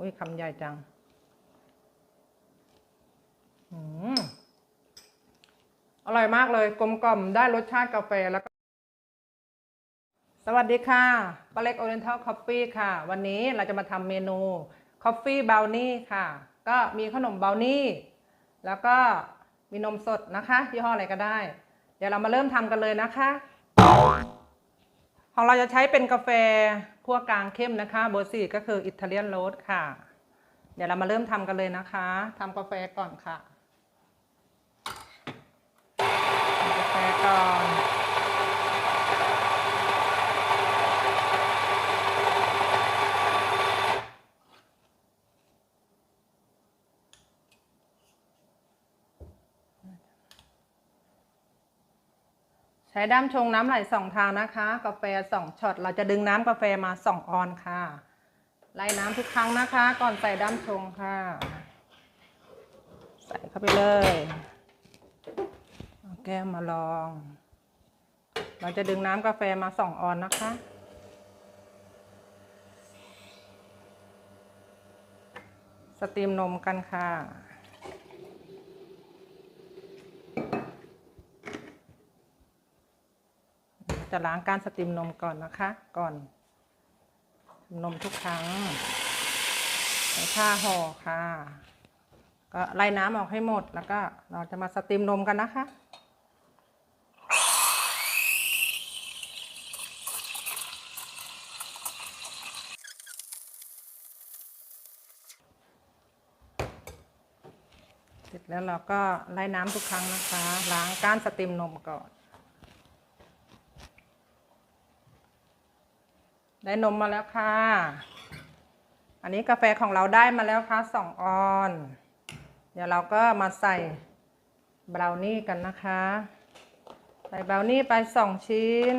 อุ้ยคำใหญ่จังอืมอร่อยมากเลย กลมกล่อมได้รสชาติกาแฟแล้วก็ สวัสดีค่ะปาเล็กโอเรนทัลคอฟฟี่ค่ะ วันนี้เราจะมาทำเมนูคอฟฟี่บ w วนี่ค่ะ ก็มีขนมบ w วนี่ แล้วก็มีนมสดนะคะยี่ห้ออะไรก็ได้ เดี๋ยวเรามาเริ่มทำกันเลยนะคะ ของเราจะใช้เป็นกาแฟคั่วกลางเข้มนะคะเบอร์สี่ก็คืออิตาเลียนโรสค่ะ เดี๋ยวเรามาเริ่มทำกันเลยนะคะทำกาแฟก่อนค่ะทำกาแฟก่อน ใช้ด้ามชงน้ำไหลสองทางนะคะ กาแฟสองช็อตเราจะดึงน้ำกาแฟมาสองออนค่ะ ไล่น้ำทุกครั้งนะคะ ก่อนใส่ด้ามชงค่ะ ใส่เข้าไปเลยเแก้วมาลอง เราจะดึงน้ำกาแฟมาสองออนนะคะสตรีมนมกันค่ะ จะล้างการสตรีมนมก่อนนะคะ ก่อนนมทุกครั้งใส่ผ้าห่อค่ะ ก็ไล่น้ำออกให้หมดแล้วก็เราจะมาสตรีมนมกันนะคะเสร็จแล้วเราก็ไล่น้ำทุกครั้งนะคะ ล้างก้านสตรีมนมก่อน ได้นมมาแล้วค่ะ อันนี้กาแฟของเราได้มาแล้วค่ะสองออน เดี๋ยวเราก็มาใส่บราวนี่กันนะคะ ใส่บราวนี่ไปสองชิ้น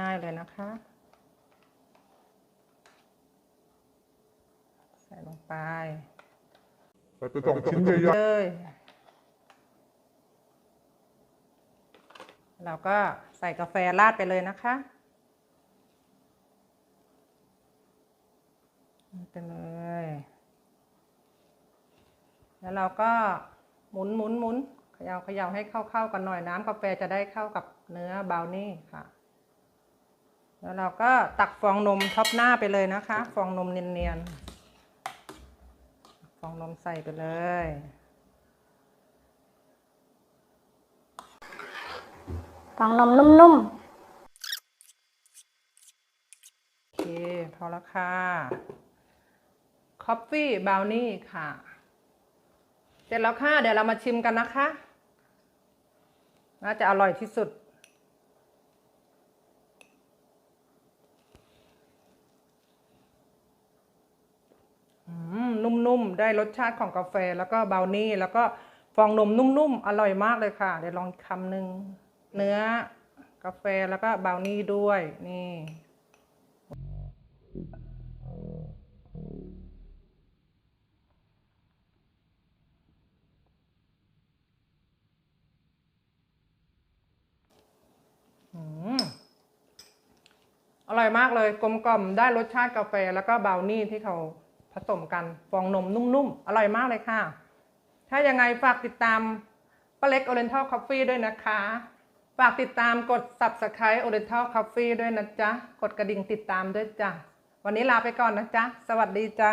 ง่ายๆเลยนะคะ ใส่ลงไปใส่ไปสองชิ้นใหญ่เลยเราก็ใส่กาแฟราดไปเลยนะคะ ไปเลย แล้วเราก็หมุนหมุนหมุนเขย่าเขย่าให้เข้าๆกันหน่อยน้ำกาแฟจะได้เข้ากับเนื้อบราวนี่ค่ะ แล้วเราก็ตักฟองนมท็อปหน้าไปเลยนะคะ ฟองนมเนียนๆ ฟองนมใส่ไปเลยฟองนมนุ่มโอเคพอแล้วค่ะค อฟฟี่บ w วนี่ค่ะ เสร็จแล้วค่ะ เดี๋ยวเรามาชิมกันนะคะ น่าจะอร่อยที่สุด นุ่มๆ ได้รสชาติของกาแฟแล้วก็บราวนี่ แล้วก็ฟองนมนุ่มๆ อร่อยมากเลยค่ะ เดี๋ยวลองคำหนึ่งเนื้อกาแฟแล้วก็บราวนี่ด้วยนี่ อร่อยมากเลยกลมกล่อมได้รสชาติกาแฟแล้วก็บราวนี่ที่เขาผสมกันฟองนมนุ่มๆ อร่อยมากเลยค่ะ ถ้ายังไงฝากติดตามป้าเล็ก Oriental Coffee ด้วยนะคะ ฝากติดตามกด Subscribe Oriental Coffee ด้วยนะจ๊ะ กดกระดิ่งติดตามด้วยจ้ะ วันนี้ลาไปก่อนนะจ๊ะ สวัสดีจ้า